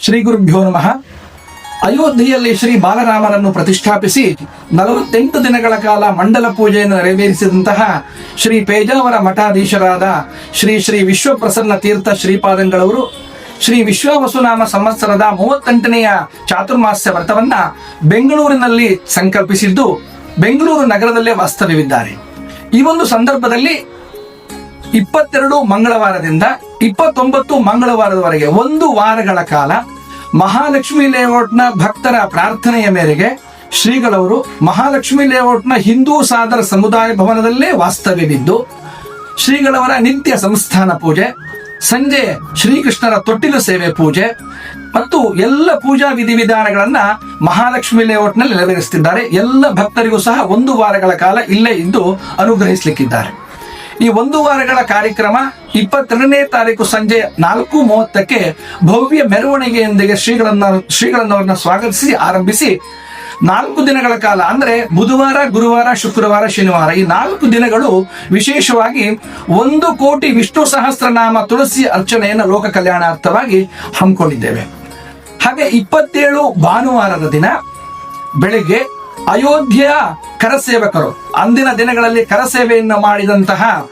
ಶ್ರೀ ಗುರುಭ್ಯೋ ನಮಃ. ಅಯೋಧ್ಯೆಯಲ್ಲಿ ಶ್ರೀ ಬಾಲರಾಮನನ್ನು ಪ್ರತಿಷ್ಠಾಪಿಸಿ ನಲವತ್ತೆಂಟು ದಿನಗಳ ಕಾಲ ಮಂಡಲ ಪೂಜೆಯನ್ನು ನೆರವೇರಿಸಿದಂತಹ ಶ್ರೀ ಪೇಜಾವರ ಮಠಾಧೀಶರಾದ ಶ್ರೀ ಶ್ರೀ ವಿಶ್ವಪ್ರಸನ್ನ ತೀರ್ಥ ಶ್ರೀಪಾದಂಗಳವರು ಶ್ರೀ ವಿಶ್ವವಸುನಾಮ ಸಂವತ್ಸರದ ಮೂವತ್ತೆಂಟನೆಯ ಚಾತುರ್ಮಾಸ್ಯ ವ್ರತವನ್ನ ಬೆಂಗಳೂರಿನಲ್ಲಿ ಸಂಕಲ್ಪಿಸಿದ್ದು ಬೆಂಗಳೂರು ನಗರದಲ್ಲೇ ವಾಸ್ತವ್ಯವಿದ್ದಾರೆ. ಈ ಒಂದು ಸಂದರ್ಭದಲ್ಲಿ ಇಪ್ಪತ್ತೆರಡು ಮಂಗಳವಾರದಿಂದ ಇಪ್ಪತ್ತೊಂಬತ್ತು ಮಂಗಳವಾರದವರೆಗೆ, ಒಂದು ವಾರಗಳ ಕಾಲ ಮಹಾಲಕ್ಷ್ಮಿ ಲೇಔಟ್ನ ಭಕ್ತರ ಪ್ರಾರ್ಥನೆಯ ಮೇರೆಗೆ ಶ್ರೀಗಳವರು ಮಹಾಲಕ್ಷ್ಮಿ ಲೇಔಟ್ನ ಹಿಂದೂ ಸಾದರ ಸಮುದಾಯ ಭವನದಲ್ಲೇ ವಾಸ್ತವ್ಯವಿದ್ದು, ಶ್ರೀಗಳವರ ನಿತ್ಯ ಸಂಸ್ಥಾನ ಪೂಜೆ, ಸಂಜೆ ಶ್ರೀಕೃಷ್ಣರ ತೊಟ್ಟಿಲು ಸೇವೆ ಪೂಜೆ ಮತ್ತು ಎಲ್ಲ ಪೂಜಾ ವಿಧಿವಿಧಾನಗಳನ್ನ ಮಹಾಲಕ್ಷ್ಮಿ ಲೇಔಟ್ನಲ್ಲಿ ನೆರವೇರಿಸುತ್ತಿದ್ದಾರೆ ಎಲ್ಲ ಭಕ್ತರಿಗೂ ಸಹ ಒಂದು ವಾರಗಳ ಕಾಲ ಇಲ್ಲೇ ಇದ್ದು ಅನುಗ್ರಹಿಸಲಿಕ್ಕಿದ್ದಾರೆ. ಈ ಒಂದು ವಾರಗಳ ಕಾರ್ಯಕ್ರಮ ಇಪ್ಪತ್ತೆರಡನೇ ತಾರೀಕು ಸಂಜೆ ನಾಲ್ಕು ಮೂವತ್ತಕ್ಕೆ ಭವ್ಯ ಮೆರವಣಿಗೆಯೊಂದಿಗೆ ಶ್ರೀಗಳನ್ನ, ಶ್ರೀಗಳನ್ನವರನ್ನ ಸ್ವಾಗತಿಸಿ, ಆರಂಭಿಸಿ ನಾಲ್ಕು ದಿನಗಳ ಕಾಲ, ಅಂದ್ರೆ ಬುಧವಾರ, ಗುರುವಾರ, ಶುಕ್ರವಾರ, ಶನಿವಾರ ಈ ನಾಲ್ಕು ದಿನಗಳು ವಿಶೇಷವಾಗಿ ಒಂದು ಕೋಟಿ ವಿಷ್ಣು ಸಹಸ್ರನಾಮ ತುಳಸಿ ಅರ್ಚನೆಯನ್ನು ಲೋಕ ಕಲ್ಯಾಣಾರ್ಥವಾಗಿ ಹಮ್ಮಿಕೊಂಡಿದ್ದೇವೆ. ಹಾಗೆ ಇಪ್ಪತ್ತೇಳು ಭಾನುವಾರದ ದಿನ, ಬೆಳಿಗ್ಗೆ ಅಯೋಧ್ಯೆಯ ಕರಸೇವಕರು. ಅಂದಿನ ದಿನಗಳಲ್ಲಿ ಕರಸೇವೆಯನ್ನು ಮಾಡಿದಂತಹ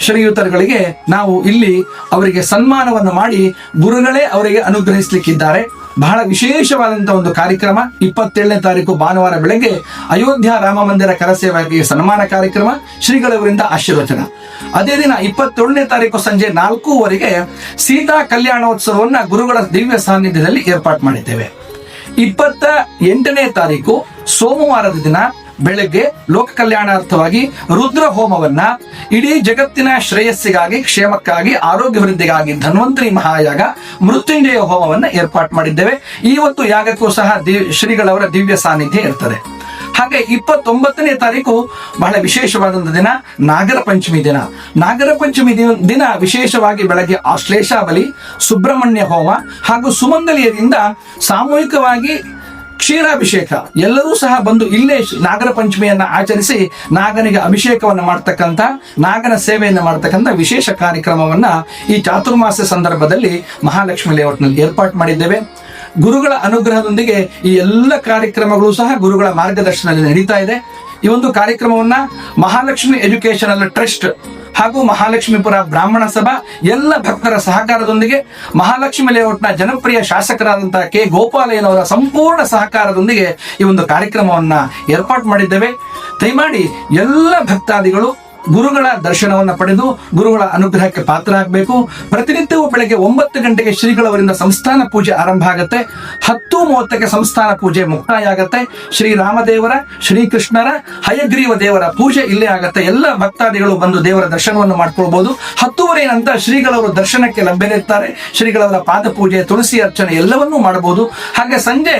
ಶ್ರೀಯುತರುಗಳಿಗೆ ನಾವು ಇಲ್ಲಿ ಅವರಿಗೆ ಸನ್ಮಾನವನ್ನು ಮಾಡಿ ಗುರುಗಳೇ ಅವರಿಗೆ ಅನುಗ್ರಹಿಸಲಿಕ್ಕಿದ್ದಾರೆ. ಬಹಳ ವಿಶೇಷವಾದಂತಹ ಒಂದು ಕಾರ್ಯಕ್ರಮ. ಇಪ್ಪತ್ತೇಳನೇ ತಾರೀಕು ಭಾನುವಾರ ಬೆಳಗ್ಗೆ ಅಯೋಧ್ಯ ರಾಮ ಮಂದಿರ ಕರಸೇವಕಿಗೆ ಸನ್ಮಾನ ಕಾರ್ಯಕ್ರಮ, ಶ್ರೀಗಳವರಿಂದ ಆಶೀರ್ವಚನ. ಅದೇ ದಿನ ಇಪ್ಪತ್ತೇಳನೇ ತಾರೀಕು ಸಂಜೆ ನಾಲ್ಕೂವರೆಗೆ ಸೀತಾ ಕಲ್ಯಾಣೋತ್ಸವವನ್ನ ಗುರುಗಳ ದಿವ್ಯ ಸಾನ್ನಿಧ್ಯದಲ್ಲಿ ಏರ್ಪಾಡು ಮಾಡಿದ್ದೇವೆ. ಇಪ್ಪತ್ತ ಎಂಟನೇ ತಾರೀಕು ಸೋಮವಾರದ ದಿನ ಬೆಳಗ್ಗೆ ಲೋಕ ಕಲ್ಯಾಣಾರ್ಥವಾಗಿ ರುದ್ರ ಹೋಮವನ್ನ ಇಡೀ ಜಗತ್ತಿನ ಶ್ರೇಯಸ್ಸಿಗಾಗಿ, ಕ್ಷೇಮಕ್ಕಾಗಿ, ಆರೋಗ್ಯ ವೃದ್ಧಿಗಾಗಿ ಧನ್ವಂತರಿ ಮಹಾಯಾಗ ಮೃತ್ಯುಂಜಯ ಹೋಮವನ್ನ ಏರ್ಪಾಟ್ ಮಾಡಿದ್ದೇವೆ. ಇವತ್ತು ಯಾಗಕ್ಕೂ ಸಹ ಶ್ರೀಗಳವರ ದಿವ್ಯ ಸಾನ್ನಿಧ್ಯ ಇರ್ತದೆ. ಹಾಗೆ ಇಪ್ಪತ್ತೊಂಬತ್ತನೇ ತಾರೀಕು ಬಹಳ ವಿಶೇಷವಾದಂಥ ದಿನ ನಾಗರ ಪಂಚಮಿ ದಿನ. ನಾಗರ ಪಂಚಮಿ ದಿನ- ದಿನ ವಿಶೇಷವಾಗಿ ಬೆಳಗ್ಗೆ ಆಶ್ಲೇಷ ಬಲಿ ಸುಬ್ರಹ್ಮಣ್ಯ ಹೋಮ ಹಾಗೂ ಸುಮಂಗಲಿಯರಿಂದ ಸಾಮೂಹಿಕವಾಗಿ ಕ್ಷೀರಾಭಿಷೇಕ. ಎಲ್ಲರೂ ಸಹ ಬಂದು ಇಲ್ಲೇ ನಾಗರ ಪಂಚಮಿಯನ್ನ ಆಚರಿಸಿ ನಾಗನಿಗೆ ಅಭಿಷೇಕವನ್ನು ಮಾಡ್ತಕ್ಕಂಥ, ನಾಗನ ಸೇವೆಯನ್ನು ಮಾಡ್ತಕ್ಕಂಥ ವಿಶೇಷ ಕಾರ್ಯಕ್ರಮವನ್ನ ಈ ಚಾತುರ್ಮಾಸ ಸಂದರ್ಭದಲ್ಲಿ ಮಹಾಲಕ್ಷ್ಮಿ ಲೇಔಟ್ನಲ್ಲಿ ಏರ್ಪಾಟ್ ಮಾಡಿದ್ದೇವೆ. ಗುರುಗಳ ಅನುಗ್ರಹದೊಂದಿಗೆ ಈ ಎಲ್ಲ ಕಾರ್ಯಕ್ರಮಗಳು ಸಹ ಗುರುಗಳ ಮಾರ್ಗದರ್ಶನದಲ್ಲಿ ನಡೀತಾ ಇದೆ. ಈ ಒಂದು ಕಾರ್ಯಕ್ರಮವನ್ನ ಮಹಾಲಕ್ಷ್ಮಿ ಎಜುಕೇಶನಲ್ ಟ್ರಸ್ಟ್ ಹಾಗೂ ಮಹಾಲಕ್ಷ್ಮೀಪುರ ಬ್ರಾಹ್ಮಣ ಸಭಾ ಎಲ್ಲ ಭಕ್ತರ ಸಹಕಾರದೊಂದಿಗೆ ಮಹಾಲಕ್ಷ್ಮಿ ಲೇಔಟ್ನ ಜನಪ್ರಿಯ ಶಾಸಕರಾದಂತಹ ಕೆ ಗೋಪಾಲಯ್ಯನವರ ಸಂಪೂರ್ಣ ಸಹಕಾರದೊಂದಿಗೆ ಈ ಒಂದು ಕಾರ್ಯಕ್ರಮವನ್ನ ಏರ್ಪಾಟ್ ಮಾಡಿದ್ದೇವೆ. ದಯಮಾಡಿ ಎಲ್ಲ ಭಕ್ತಾದಿಗಳು ಗುರುಗಳ ದರ್ಶನವನ್ನ ಪಡೆದು ಗುರುಗಳ ಅನುಗ್ರಹಕ್ಕೆ ಪಾತ್ರ ಆಗಬೇಕು ಪ್ರತಿನಿತ್ಯವೂ ಬೆಳಗ್ಗೆ ಒಂಬತ್ತು ಗಂಟೆಗೆ ಶ್ರೀಗಳವರಿಂದ ಸಂಸ್ಥಾನ ಪೂಜೆ ಆರಂಭ ಆಗುತ್ತೆ. ಹತ್ತು ಮೂವತ್ತಕ್ಕೆ ಸಂಸ್ಥಾನ ಪೂಜೆ ಮುಕ್ತಾಯ ಆಗುತ್ತೆ. ಶ್ರೀರಾಮದೇವರ ಶ್ರೀಕೃಷ್ಣರ ಹಯಗ್ರೀವ ದೇವರ ಪೂಜೆ ಇಲ್ಲೇ ಆಗುತ್ತೆ. ಎಲ್ಲ ಭಕ್ತಾದಿಗಳು ಬಂದು ದೇವರ ದರ್ಶನವನ್ನು ಮಾಡ್ಕೊಳ್ಬಹುದು ಹತ್ತುವರೆ ನಂತರ ಶ್ರೀಗಳವರು ದರ್ಶನಕ್ಕೆ ಲಭ್ಯರಿರ್ತಾರೆ. ಶ್ರೀಗಳವರ ಪಾದ ಪೂಜೆ, ತುಳಸಿ ಅರ್ಚನೆ ಎಲ್ಲವನ್ನೂ ಮಾಡಬಹುದು. ಹಾಗೆ ಸಂಜೆ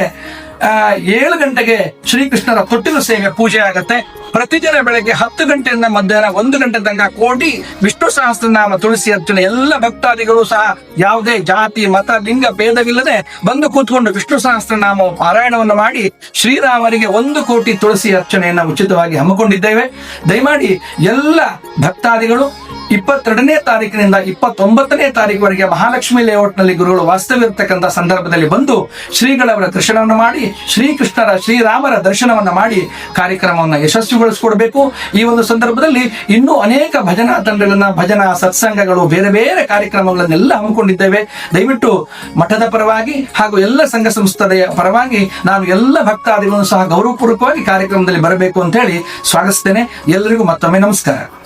ಏಳು ಗಂಟೆಗೆ ಶ್ರೀಕೃಷ್ಣರ ತೊಟ್ಟಿಲು ಸೇವೆ ಪೂಜೆ ಆಗತ್ತೆ. ಪ್ರತಿದಿನ ಬೆಳಗ್ಗೆ ಹತ್ತು ಗಂಟೆಯಿಂದ ಮಧ್ಯಾಹ್ನ ಒಂದು ಗಂಟೆ ತನಕ ಕೋಟಿ ವಿಷ್ಣು ಸಹಸ್ರನಾಮ, ತುಳಸಿ ಅರ್ಚನೆ ಎಲ್ಲ ಭಕ್ತಾದಿಗಳು ಸಹ ಯಾವುದೇ ಜಾತಿ, ಮತ, ಲಿಂಗ ಭೇದವಿಲ್ಲದೆ ಬಂದು ಕೂತ್ಕೊಂಡು ವಿಷ್ಣು ಸಹಸ್ರನಾಮ ಪಾರಾಯಣವನ್ನು ಮಾಡಿ ಶ್ರೀರಾಮರಿಗೆ ಒಂದು ಕೋಟಿ ತುಳಸಿ ಅರ್ಚನೆಯನ್ನು ಉಚಿತವಾಗಿ ಹಮ್ಮಿಕೊಂಡಿದ್ದೇವೆ. ದಯಮಾಡಿ ಎಲ್ಲ ಭಕ್ತಾದಿಗಳು ಇಪ್ಪತ್ತೆರಡನೇ ತಾರೀಕಿನಿಂದ ಇಪ್ಪತ್ತೊಂಬತ್ತನೇ ತಾರೀಕುವರೆಗೆ ಮಹಾಲಕ್ಷ್ಮಿ ಲೇಔಟ್ನಲ್ಲಿ ಗುರುಗಳು ವಾಸ್ತವ್ಯರ್ತಕ್ಕಂಥ ಸಂದರ್ಭದಲ್ಲಿ ಬಂದು ಶ್ರೀಗಳವರ ದರ್ಶನವನ್ನು ಮಾಡಿ, ಶ್ರೀಕೃಷ್ಣರ, ಶ್ರೀರಾಮರ ದರ್ಶನವನ್ನು ಮಾಡಿ ಕಾರ್ಯಕ್ರಮವನ್ನು ಯಶಸ್ವಿಗೊಳಿಸಿಕೊಡಬೇಕು. ಈ ಒಂದು ಸಂದರ್ಭದಲ್ಲಿ ಇನ್ನೂ ಅನೇಕ ಭಜನಾ ತಂಡಗಳನ್ನ, ಭಜನಾ ಸತ್ಸಂಗಗಳು, ಬೇರೆ ಬೇರೆ ಕಾರ್ಯಕ್ರಮಗಳನ್ನೆಲ್ಲ ಹಮ್ಮಿಕೊಂಡಿದ್ದೇವೆ. ದಯವಿಟ್ಟು ಮಠದ ಪರವಾಗಿ ಹಾಗೂ ಎಲ್ಲ ಸಂಘ ಸಂಸ್ಥೆಯ ಪರವಾಗಿ ನಾನು ಎಲ್ಲ ಭಕ್ತಾದಿಗಳನ್ನು ಸಹ ಗೌರವಪೂರ್ವಕವಾಗಿ ಕಾರ್ಯಕ್ರಮದಲ್ಲಿ ಬರಬೇಕು ಅಂತ ಹೇಳಿ ಸ್ವಾಗತಿಸ್ತೇನೆ. ಎಲ್ಲರಿಗೂ ಮತ್ತೊಮ್ಮೆ ನಮಸ್ಕಾರ.